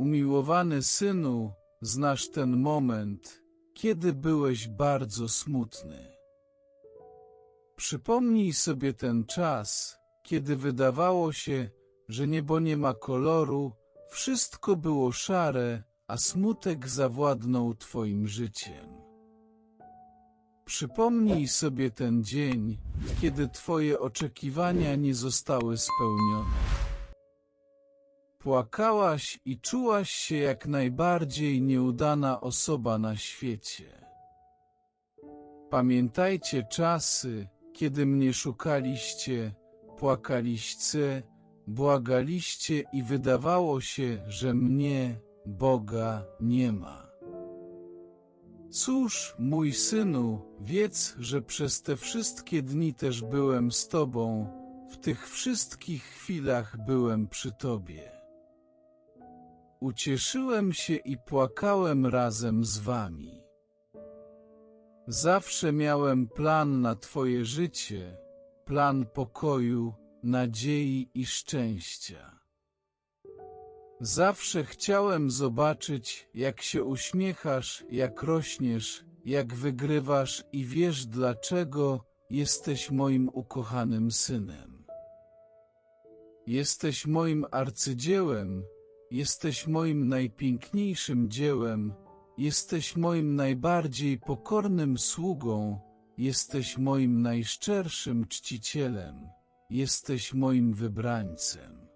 Umiłowany synu, znasz ten moment, kiedy byłeś bardzo smutny. Przypomnij sobie ten czas, kiedy wydawało się, że niebo nie ma koloru, wszystko było szare, a smutek zawładnął twoim życiem. Przypomnij sobie ten dzień, kiedy twoje oczekiwania nie zostały spełnione. Płakałaś i czułaś się jak najbardziej nieudana osoba na świecie. Pamiętajcie czasy, kiedy mnie szukaliście, płakaliście, błagaliście i wydawało się, że mnie, Boga, nie ma. Cóż, mój synu, wiedz, że przez te wszystkie dni też byłem z tobą, w tych wszystkich chwilach byłem przy tobie. Ucieszyłem się i płakałem razem z wami. Zawsze miałem plan na Twoje życie, plan pokoju, nadziei i szczęścia. Zawsze chciałem zobaczyć, jak się uśmiechasz, jak rośniesz, jak wygrywasz i wiesz dlaczego jesteś moim ukochanym synem. Jesteś moim arcydziełem, jesteś moim najpiękniejszym dziełem, Jesteś moim najbardziej pokornym sługą, jesteś moim najszczerszym czcicielem, jesteś moim wybrańcem.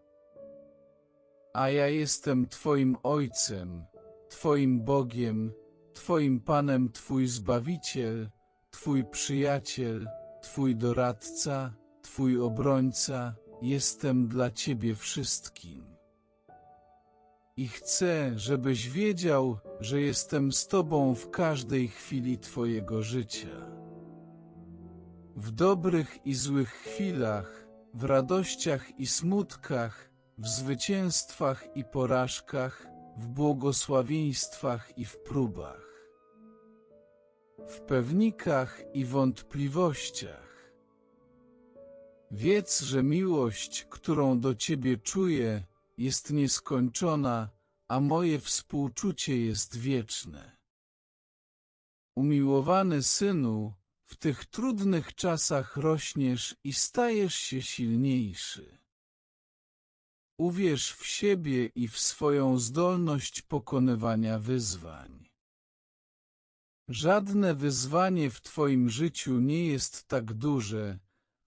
A ja jestem Twoim Ojcem, Twoim Bogiem, Twoim Panem, Twój Zbawiciel, Twój przyjaciel, Twój doradca, Twój obrońca, jestem dla Ciebie wszystkim. I chcę, żebyś wiedział, że jestem z Tobą w każdej chwili Twojego życia. W dobrych i złych chwilach, w radościach i smutkach, w zwycięstwach i porażkach, w błogosławieństwach i w próbach, w pewnikach i wątpliwościach. Wiedz, że miłość, którą do Ciebie czuję, jest nieskończona, a moje współczucie jest wieczne. Umiłowany synu, w tych trudnych czasach rośniesz i stajesz się silniejszy. Uwierz w siebie i w swoją zdolność pokonywania wyzwań. Żadne wyzwanie w Twoim życiu nie jest tak duże,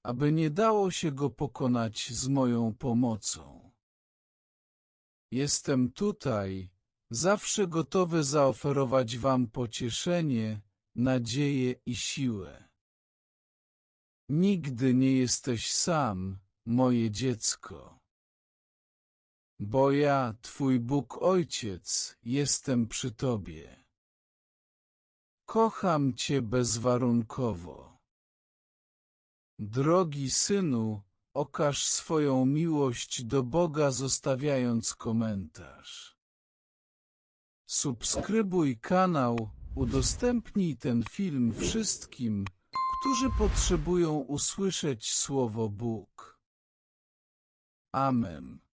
aby nie dało się go pokonać z moją pomocą. Jestem tutaj, zawsze gotowy zaoferować Wam pocieszenie, nadzieję i siłę. Nigdy nie jesteś sam, moje dziecko. Bo ja, Twój Bóg Ojciec, jestem przy Tobie. Kocham Cię bezwarunkowo. Drogi synu, okaż swoją miłość do Boga zostawiając komentarz. Subskrybuj kanał, udostępnij ten film wszystkim, którzy potrzebują usłyszeć słowo Bóg. Amen.